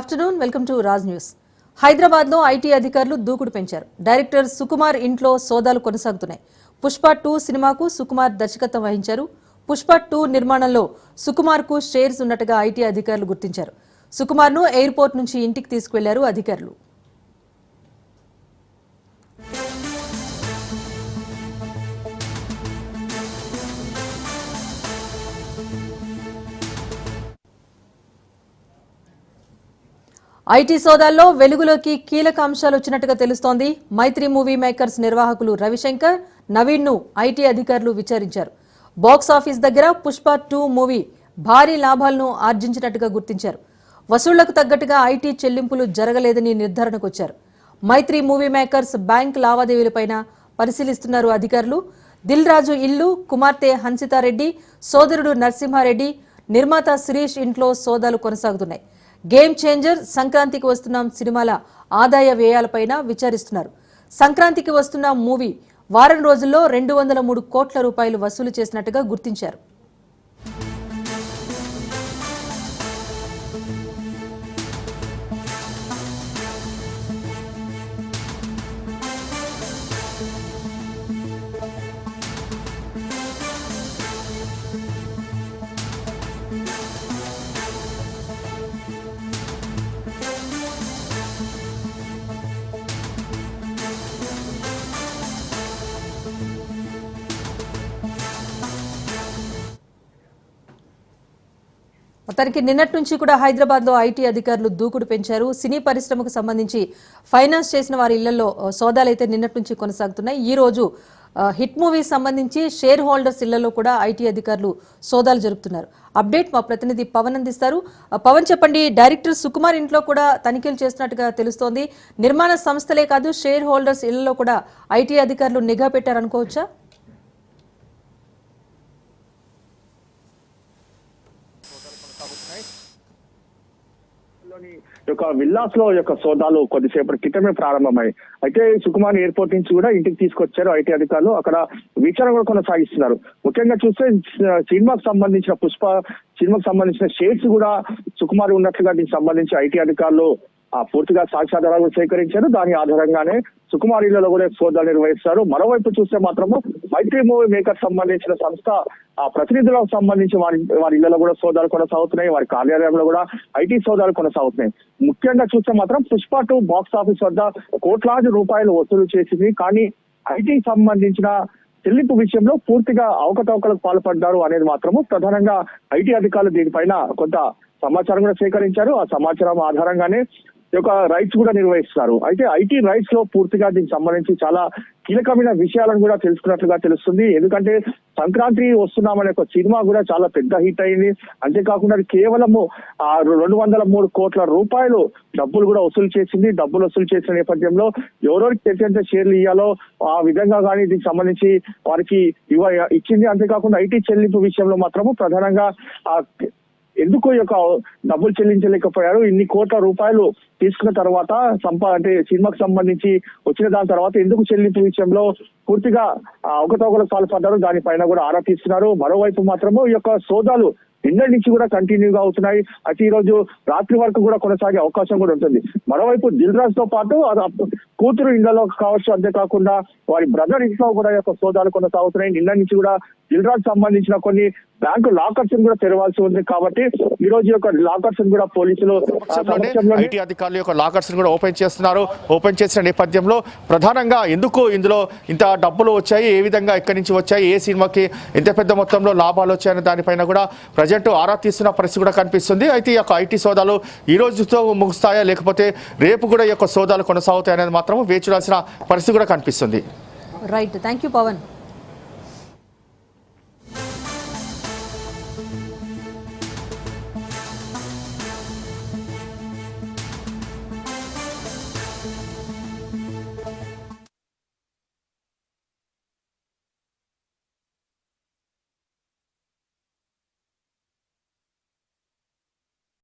Afternoon welcome to Raj news. హైదరాబాద్లో IT అధికారులు దూకుడు పెంచారు. డైరెక్టర్ సుకుమార్ ఇంట్లో సోదాలు కొనసాగుతున్నాయి. పుష్ప టూ సినిమాకు సుకుమార్ దర్శకత్వం వహించారు. పుష్ప టూ నిర్మాణంలో సుకుమార్కు షేర్స్ ఉన్నట్టుగా ఐటీ అధికారులు గుర్తించారు. సుకుమార్ను ఎయిర్పోర్ట్ నుంచి ఇంటికి తీసుకువెళ్ళారు అధికారులు. ఐటీ సోదాల్లో వెలుగులోకి కీలక అంశాలు వచ్చినట్టుగా తెలుస్తోంది. మైత్రి మూవీ మేకర్స్ నిర్వాహకులు రవిశంకర్ నవీన్ను ఐటీ అధికారులు విచారించారు. బాక్స్ ఆఫీస్ దగ్గర పుష్ప టూ మూవీ భారీ లాభాలను ఆర్జించినట్టుగా గుర్తించారు. వసూళ్ళకు తగ్గట్టుగా ఐటీ చెల్లింపులు జరగలేదని నిర్ధారణకు వచ్చారు మైత్రి మూవీ మేకర్స్ బ్యాంక్ లావాదేవీలపైన పరిశీలిస్తున్నారు అధికారులు. దిల్ రాజు ఇల్లు కుమార్తె హన్సితారెడ్డి సోదరుడు నరసింహారెడ్డి నిర్మాత శిరీష్ ఇంట్లో సోదాలు కొనసాగుతున్నాయి. గేమ్ చేంజర్ సంక్రాంతికి వస్తున్న సినిమాల ఆదాయ వ్యయాలపైన విచారిస్తున్నారు. సంక్రాంతికి వస్తున్న మూవీ వారం రోజుల్లో రెండు వందల మూడు కోట్ల రూపాయలు వసూలు చేసినట్టుగా గుర్తించారు. మొత్తానికి నిన్నటి నుంచి కూడా హైదరాబాద్లో ఐటీ అధికారులు దూకుడు పెంచారు. సినీ పరిశ్రమకు సంబంధించి ఫైనాన్స్ చేసిన వారి ఇళ్ళలో సోదాలు అయితే నిన్నటి నుంచి కొనసాగుతున్నాయి. ఈ రోజు హిట్ మూవీ సంబంధించి షేర్ హోల్డర్స్ ఇళ్ళలో కూడా ఐటీ అధికారులు సోదాలు జరుపుతున్నారు. అప్డేట్ మా ప్రతినిధి పవన్ అందిస్తారు. పవన్ చెప్పండి డైరెక్టర్ సుకుమార్ ఇంట్లో కూడా తనిఖీలు చేస్తున్నట్టుగా తెలుస్తోంది. నిర్మాణ సంస్థలే కాదు షేర్ హోల్డర్స్ ఇళ్ళలో కూడా ఐటీ అధికారులు నిఘా పెట్టారనుకోవచ్చా? లోని యొక్క విల్లాస్లో యొక్క సోదాలు కొద్దిసేపటి క్రితమే ప్రారంభమై అయితే సుకుమార్ ఎయిర్పోర్ట్ నుంచి కూడా ఇంటికి తీసుకొచ్చారు ఐటీ అధికారులు. అక్కడ విచారణ కూడా కొనసాగిస్తున్నారు. ముఖ్యంగా చూస్తే సినిమాకు సంబంధించిన పుష్ప సినిమాకు సంబంధించిన షేడ్స్ కూడా సుకుమార్ ఉన్నట్లుగా దీనికి సంబంధించి ఐటీ అధికారులు ఆ పూర్తిగా సాక్ష్యాధారాలు సేకరించారు. దాని ఆధారంగానే సుకుమార్ ఇళ్ళలో కూడా సోదాలు నిర్వహిస్తారు. మరోవైపు చూస్తే మాత్రము మైత్రి మూవీ మేకర్ సంబంధించిన సంస్థ ఆ ప్రతినిధులకు సంబంధించి వారి వారి ఇళ్ళలో కూడా సోదాలు కొనసాగుతున్నాయి. వారి కార్యాలయంలో కూడా ఐటీ సోదాలు కొనసాగుతున్నాయి. ముఖ్యంగా చూస్తే మాత్రం పుష్ప టూ బాక్స్ ఆఫీస్ వద్ద కోట్లాది రూపాయలు వసూలు చేసింది. కానీ ఐటీ సంబంధించిన చెల్లింపు విషయంలో పూర్తిగా అవకతవకలకు పాల్పడ్డారు అనేది మాత్రము ప్రధానంగా ఐటీ అధికారులు దీనిపైన కొంత సమాచారం కూడా సేకరించారు. ఆ సమాచారం ఆధారంగానే యొక్క రైట్స్ కూడా నిర్వహిస్తున్నారు అయితే ఐటీ రైట్స్లో పూర్తిగా దీనికి సంబంధించి చాలా కీలకమైన విషయాలను కూడా తెలుసుకున్నట్లుగా తెలుస్తుంది. ఎందుకంటే సంక్రాంతి వస్తున్నామనే ఒక సినిమా కూడా చాలా పెద్ద హిట్ అయింది. అంతేకాకుండా కేవలము ఆ రెండు వందల మూడు కోట్ల రూపాయలు డబ్బులు కూడా వసూలు చేసింది. డబ్బులు వసూలు చేసిన నేపథ్యంలో ఎవరెవరికి ఎంతెంత షేర్లు ఇవ్వాలో ఆ విధంగా కానీ దీనికి సంబంధించి వారికి ఇవ్వ ఇచ్చింది. అంతేకాకుండా ఐటీ చెల్లింపు విషయంలో మాత్రము ప్రధానంగా ఆ ఎందుకు యొక్క డబ్బులు చెల్లించలేకపోయారు. ఇన్ని కోట్ల రూపాయలు తీసుకున్న తర్వాత సంపా అంటే సినిమాకు సంబంధించి వచ్చిన దాని తర్వాత ఎందుకు చెల్లింపు విషయంలో పూర్తిగా ఒకటొకరు పాల్పడ్డారు. దానిపైన కూడా ఆరా తీస్తున్నారు. మరోవైపు మాత్రము ఈ యొక్క సోదాలు నిన్నటి నుంచి కూడా కంటిన్యూగా అవుతున్నాయి. అయితే ఈ రోజు రాత్రి వరకు కూడా కొనసాగే అవకాశం కూడా ఉంటుంది. మరోవైపు దిల్రాజ్తో పాటు అది కూతురు ఇండ్లలో కావచ్చు. అంతేకాకుండా వారి బ్రదర్ ఇంట్లో కూడా యొక్క సోదాలు కొనసాగుతున్నాయి. నిన్న నుంచి కూడా దిల్ రాజ్ సంబంధించిన కొన్ని బ్యాంకు లాకర్స్ కూడా తెరవాల్సి ఉంది కాబట్టి ఈ రోజు యొక్క లాకర్స్ కూడా పోలీసులు ఐటీ అధికారుల యొక్క లాకర్స్ కూడా ఓపెన్ చేస్తున్నారు. ఓపెన్ చేసిన నేపథ్యంలో ప్రధానంగా ఎందుకు ఇందులో ఇంత డబ్బులు వచ్చాయి? ఏ విధంగా ఎక్కడి నుంచి వచ్చాయి? ఏ సినిమాకి ఎంత పెద్ద మొత్తంలో లాభాలు వచ్చాయనే దానిపైన కూడా ప్రజెంట్ ఆరా తీస్తున్న పరిస్థితి కూడా కనిపిస్తుంది. అయితే ఈ యొక్క ఐటీ సోదాలు ఈ రోజుతో ముగుస్తాయా? లేకపోతే రేపు కూడా ఈ యొక్క సోదాలు కొనసాగుతాయనేది మాత్రం వేచి చూడాల్సిన పరిస్థితి కూడా కనిపిస్తుంది. Right thank you Pawan